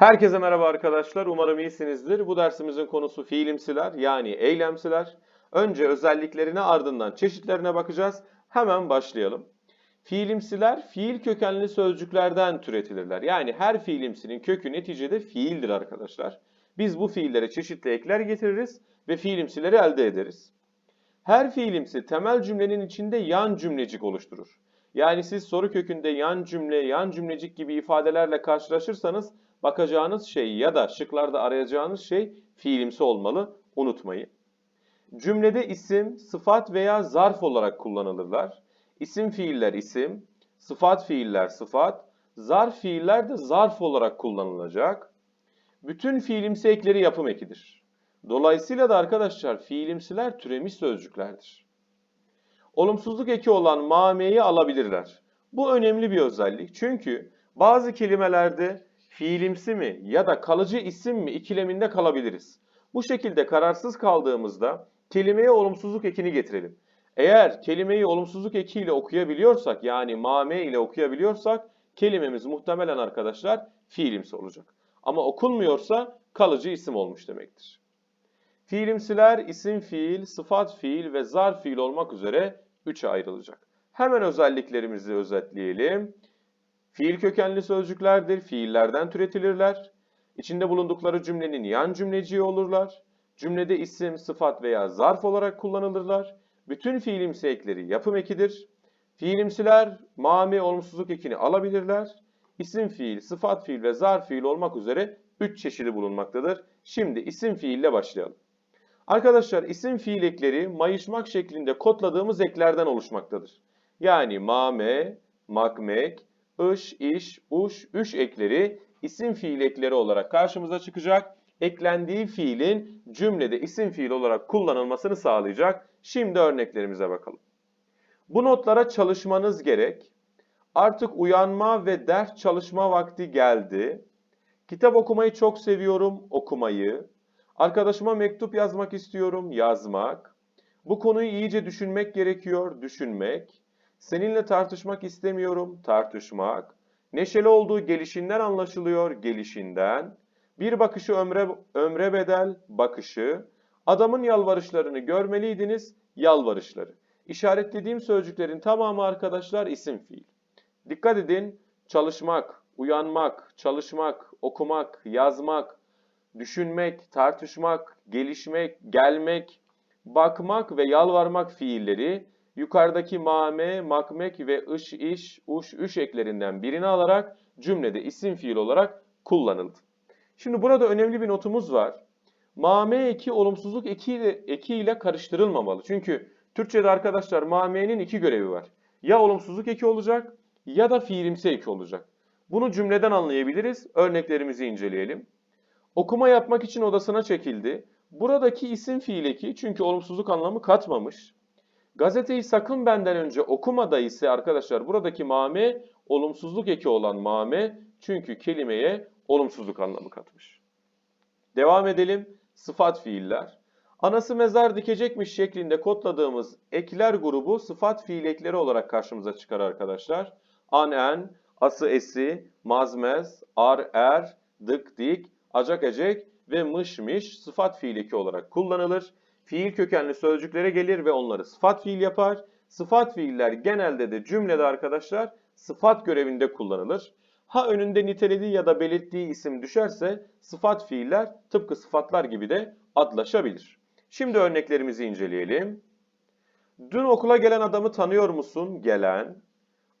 Herkese merhaba arkadaşlar. Umarım iyisinizdir. Bu dersimizin konusu fiilimsiler yani eylemsiler. Önce özelliklerine ardından çeşitlerine bakacağız. Hemen başlayalım. Fiilimsiler fiil kökenli sözcüklerden türetilirler. Yani her fiilimsinin kökü neticede fiildir arkadaşlar. Biz bu fiillere çeşitli ekler getiririz ve fiilimsileri elde ederiz. Her fiilimsi temel cümlenin içinde yan cümlecik oluşturur. Yani siz soru kökünde yan cümle, yan cümlecik gibi ifadelerle karşılaşırsanız bakacağınız şey ya da şıklarda arayacağınız şey fiilimsi olmalı. Unutmayın. Cümlede isim, sıfat veya zarf olarak kullanılırlar. İsim fiiller isim, sıfat fiiller sıfat, zarf fiiller de zarf olarak kullanılacak. Bütün fiilimsi ekleri yapım ekidir. Dolayısıyla da arkadaşlar fiilimsiler türemiş sözcüklerdir. Olumsuzluk eki olan mameyi alabilirler. Bu önemli bir özellik. Çünkü bazı kelimelerde fiilimsi mi ya da kalıcı isim mi ikileminde kalabiliriz. Bu şekilde kararsız kaldığımızda kelimeye olumsuzluk ekini getirelim. Eğer kelimeyi olumsuzluk ekiyle okuyabiliyorsak yani mame ile okuyabiliyorsak kelimemiz muhtemelen arkadaşlar fiilimsi olacak. Ama okunmuyorsa kalıcı isim olmuş demektir. Fiilimsiler isim fiil, sıfat fiil ve zarf fiil olmak üzere üçe ayrılacak. Hemen özelliklerimizi özetleyelim. Fiil kökenli sözcüklerdir, fiillerden türetilirler. İçinde bulundukları cümlenin yan cümleciği olurlar. Cümlede isim, sıfat veya zarf olarak kullanılırlar. Bütün fiilimsi ekleri yapım ekidir. Fiilimsiler mami olumsuzluk ekini alabilirler. İsim fiil, sıfat fiil ve zarf fiil olmak üzere 3 çeşidi bulunmaktadır. Şimdi isim fiille başlayalım. Arkadaşlar isim fiil ekleri mayışmak şeklinde kodladığımız eklerden oluşmaktadır. Yani mame, makmek, ış, iş, uş, üş ekleri isim fiil ekleri olarak karşımıza çıkacak. Eklendiği fiilin cümlede isim fiil olarak kullanılmasını sağlayacak. Şimdi örneklerimize bakalım. Bu notlara çalışmanız gerek. Artık uyanma ve ders çalışma vakti geldi. Kitap okumayı çok seviyorum, okumayı. Arkadaşıma mektup yazmak istiyorum, yazmak. Bu konuyu iyice düşünmek gerekiyor, düşünmek. Seninle tartışmak istemiyorum, tartışmak. Neşeli olduğu gelişinden anlaşılıyor, gelişinden. Bir bakışı ömre, ömre bedel, bakışı. Adamın yalvarışlarını görmeliydiniz, yalvarışları. İşaretlediğim sözcüklerin tamamı arkadaşlar isim fiil. Dikkat edin, çalışmak, uyanmak, çalışmak, okumak, yazmak, düşünmek, tartışmak, gelişmek, gelmek, bakmak ve yalvarmak fiilleri yukarıdaki mame, makmek ve ış, iş, uş, üş eklerinden birini alarak cümlede isim fiil olarak kullanıldı. Şimdi burada önemli bir notumuz var. Mame eki olumsuzluk eki ile, eki ile karıştırılmamalı. Çünkü Türkçe'de arkadaşlar mamenin iki görevi var. Ya olumsuzluk eki olacak ya da fiilimsi eki olacak. Bunu cümleden anlayabiliriz. Örneklerimizi inceleyelim. Okuma yapmak için odasına çekildi. Buradaki isim fiil eki çünkü olumsuzluk anlamı katmamış. Gazeteyi sakın benden önce okuma da ise arkadaşlar buradaki mame olumsuzluk eki olan mame çünkü kelimeye olumsuzluk anlamı katmış. Devam edelim. Sıfat fiiller. Anası mezar dikecekmiş şeklinde kodladığımız ekler grubu sıfat fiil ekleri olarak karşımıza çıkar arkadaşlar. An en, ası esi, mazmez, ar er, dık dik, acak ecek ve mış miş sıfat fiil eki olarak kullanılır. Fiil kökenli sözcüklere gelir ve onları sıfat fiil yapar. Sıfat fiiller genelde de cümlede arkadaşlar sıfat görevinde kullanılır. Ha önünde nitelediği ya da belirttiği isim düşerse sıfat fiiller tıpkı sıfatlar gibi de adlaşabilir. Şimdi örneklerimizi inceleyelim. Dün okula gelen adamı tanıyor musun? Gelen.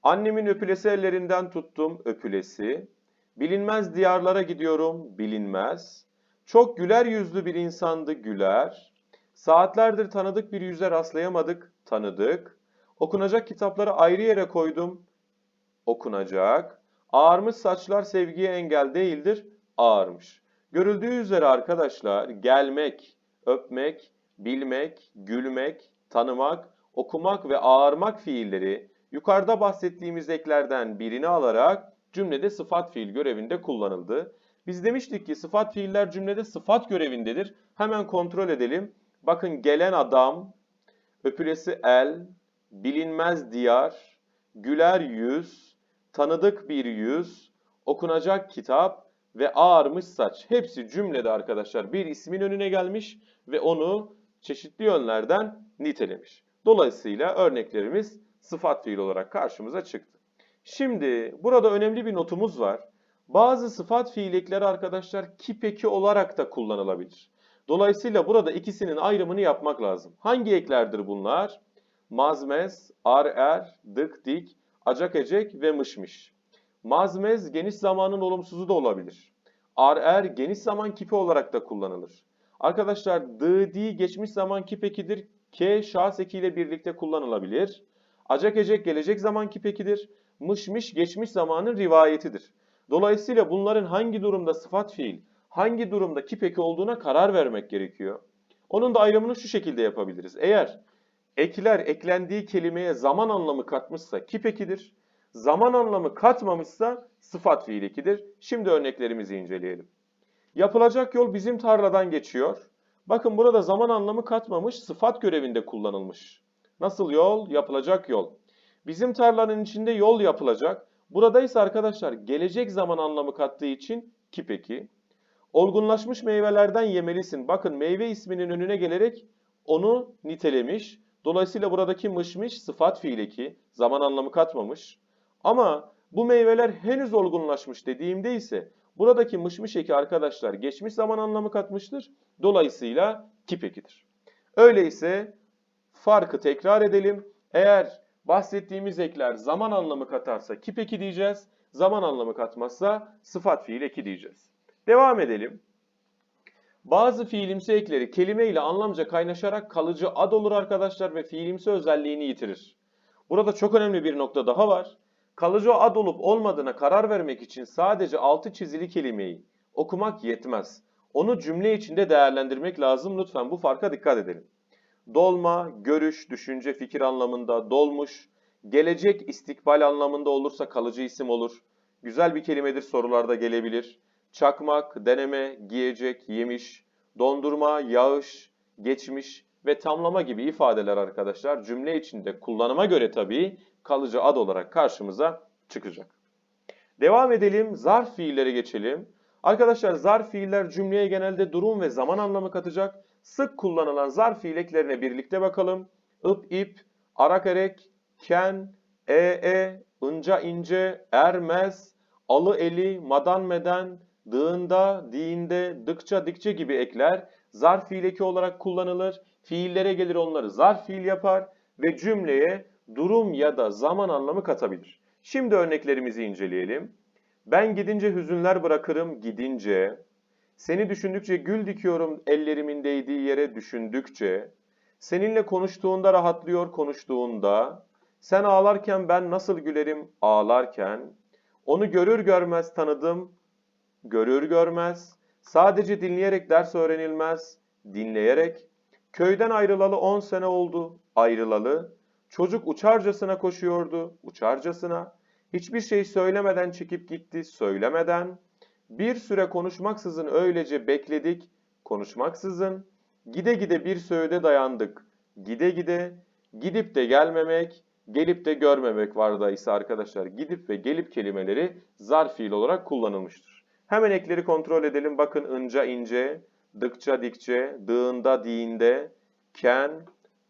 Annemin öpülesi ellerinden tuttum. Öpülesi. Bilinmez diyarlara gidiyorum. Bilinmez. Çok güler yüzlü bir insandı. Güler. Saatlerdir tanıdık bir yüze rastlayamadık. Tanıdık. Okunacak kitapları ayrı yere koydum. Okunacak. Ağarmış saçlar sevgiye engel değildir. Ağarmış. Görüldüğü üzere arkadaşlar gelmek, öpmek, bilmek, gülmek, tanımak, okumak ve ağarmak fiilleri yukarıda bahsettiğimiz eklerden birini alarak cümlede sıfat fiil görevinde kullanıldı. Biz demiştik ki sıfat fiiller cümlede sıfat görevindedir. Hemen kontrol edelim. Bakın gelen adam, öpülesi el, bilinmez diyar, güler yüz, tanıdık bir yüz, okunacak kitap, ve ağarmış saç. Hepsi cümlede arkadaşlar bir ismin önüne gelmiş ve onu çeşitli yönlerden nitelemiş. Dolayısıyla örneklerimiz sıfat fiil olarak karşımıza çıktı. Şimdi burada önemli bir notumuz var. Bazı sıfat fiil ekleri arkadaşlar kip eki olarak da kullanılabilir. Dolayısıyla burada ikisinin ayrımını yapmak lazım. Hangi eklerdir bunlar? Mazmez, ar er, dık dik, acak ecek ve mışmış. Mazmez geniş zamanın olumsuzu da olabilir. Ar er geniş zaman kipi olarak da kullanılır. Arkadaşlar dı di geçmiş zaman kip ekidir. K şahs ekiyle birlikte kullanılabilir. Acak ecek gelecek zaman kip ekidir. Mışmış geçmiş zamanın rivayetidir. Dolayısıyla bunların hangi durumda sıfat fiil, hangi durumda kip eki olduğuna karar vermek gerekiyor. Onun da ayrımını şu şekilde yapabiliriz. Eğer ekler eklendiği kelimeye zaman anlamı katmışsa kip ekidir. Zaman anlamı katmamışsa sıfat fiil ekidir. Şimdi örneklerimizi inceleyelim. Yapılacak yol bizim tarladan geçiyor. Bakın burada zaman anlamı katmamış, sıfat görevinde kullanılmış. Nasıl yol? Yapılacak yol. Bizim tarlanın içinde yol yapılacak. Burada ise arkadaşlar gelecek zaman anlamı kattığı için kip eki. Olgunlaşmış meyvelerden yemelisin. Bakın meyve isminin önüne gelerek onu nitelemiş. Dolayısıyla buradaki mışmış sıfat fiil eki. Zaman anlamı katmamış. Ama bu meyveler henüz olgunlaşmış dediğimde ise buradaki mışmış eki arkadaşlar geçmiş zaman anlamı katmıştır. Dolayısıyla kip ekidir. Öyleyse farkı tekrar edelim. Eğer bahsettiğimiz ekler zaman anlamı katarsa kip eki diyeceğiz. Zaman anlamı katmazsa sıfat fiil eki diyeceğiz. Devam edelim. Bazı fiilimsi ekleri kelime ile anlamca kaynaşarak kalıcı ad olur arkadaşlar ve fiilimsi özelliğini yitirir. Burada çok önemli bir nokta daha var. Kalıcı ad olup olmadığına karar vermek için sadece altı çizili kelimeyi okumak yetmez. Onu cümle içinde değerlendirmek lazım. Lütfen bu farka dikkat edelim. Dolma, görüş, düşünce, fikir anlamında, dolmuş, gelecek, istikbal anlamında olursa kalıcı isim olur. Güzel bir kelimedir sorularda gelebilir. Çakmak, deneme, giyecek, yemiş, dondurma, yağış, geçmiş ve tamlama gibi ifadeler arkadaşlar cümle içinde kullanıma göre tabii kalıcı ad olarak karşımıza çıkacak. Devam edelim. Zarf fiillere geçelim. Arkadaşlar zarf fiiller cümleye genelde durum ve zaman anlamı katacak. Sık kullanılan zarf fiil eklerine birlikte bakalım. ıp, ip, arak erek, ken, e, e, ınca ince, ermez, alı eli, madan meden, dığında, diğinde, dıkça, dikçe gibi ekler zarf fiil olarak kullanılır. Fiillere gelir onları zarf fiil yapar ve cümleye durum ya da zaman anlamı katabilir. Şimdi örneklerimizi inceleyelim. Ben gidince hüzünler bırakırım gidince. Seni düşündükçe gül dikiyorum ellerimin değdiği yere düşündükçe. Seninle konuştuğunda rahatlıyor konuştuğunda. Sen ağlarken ben nasıl gülerim ağlarken. Onu görür görmez tanıdım, görür görmez. Sadece dinleyerek ders öğrenilmez, dinleyerek. Köyden ayrılalı 10 sene oldu, ayrılalı. Çocuk uçarcasına koşuyordu, uçarcasına. Hiçbir şey söylemeden çekip gitti, söylemeden. Bir süre konuşmaksızın öylece bekledik, konuşmaksızın. Gide gide bir söğüde dayandık, gide gide. Gidip de gelmemek, gelip de görmemek var ise arkadaşlar. Gidip ve gelip kelimeleri zarf fiil olarak kullanılmıştır. Hemen ekleri kontrol edelim. Bakın ınca ince, dıkça dikçe, dığında diğinde, ken,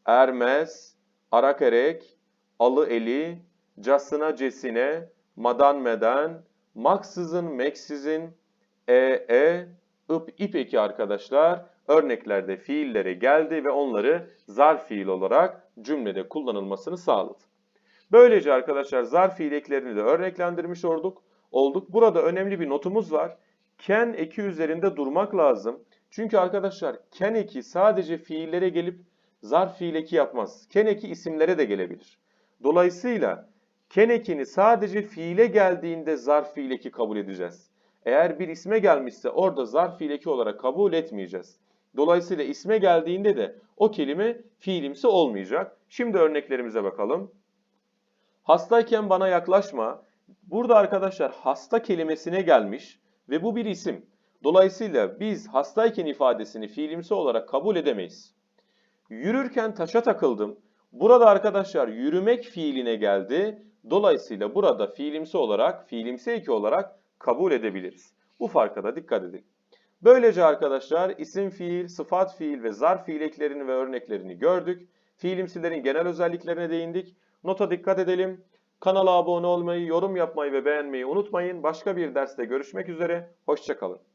ermez, arak erek, alı eli, casına cesine, madan meden, maksızın meksizin, e e, ıp ip eki arkadaşlar örneklerde fiillere geldi ve onları zarf fiil olarak cümlede kullanılmasını sağladı. Böylece arkadaşlar zarf fiil eklerini de örneklendirmiş olduk. Olduk. Burada önemli bir notumuz var. Ken eki üzerinde durmak lazım. Çünkü arkadaşlar ken eki sadece fiillere gelip zarf fiil eki yapmaz. Ken eki isimlere de gelebilir. Dolayısıyla ken ekini sadece fiile geldiğinde zarf fiil eki kabul edeceğiz. Eğer bir isme gelmişse orada zarf fiil eki olarak kabul etmeyeceğiz. Dolayısıyla isme geldiğinde de o kelime fiilimsi olmayacak. Şimdi örneklerimize bakalım. Hastayken bana yaklaşma. Burada arkadaşlar hasta kelimesine gelmiş ve bu bir isim. Dolayısıyla biz hastayken ifadesini fiilimsi olarak kabul edemeyiz. Yürürken taşa takıldım. Burada arkadaşlar yürümek fiiline geldi. Dolayısıyla burada fiilimsi olarak, fiilimsi eki olarak kabul edebiliriz. Bu farka da dikkat edin. Böylece arkadaşlar isim fiil, sıfat fiil ve zarf fiil eklerini ve örneklerini gördük. Fiilimsilerin genel özelliklerine değindik. Nota dikkat edelim. Kanala abone olmayı, yorum yapmayı ve beğenmeyi unutmayın. Başka bir derste görüşmek üzere. Hoşçakalın.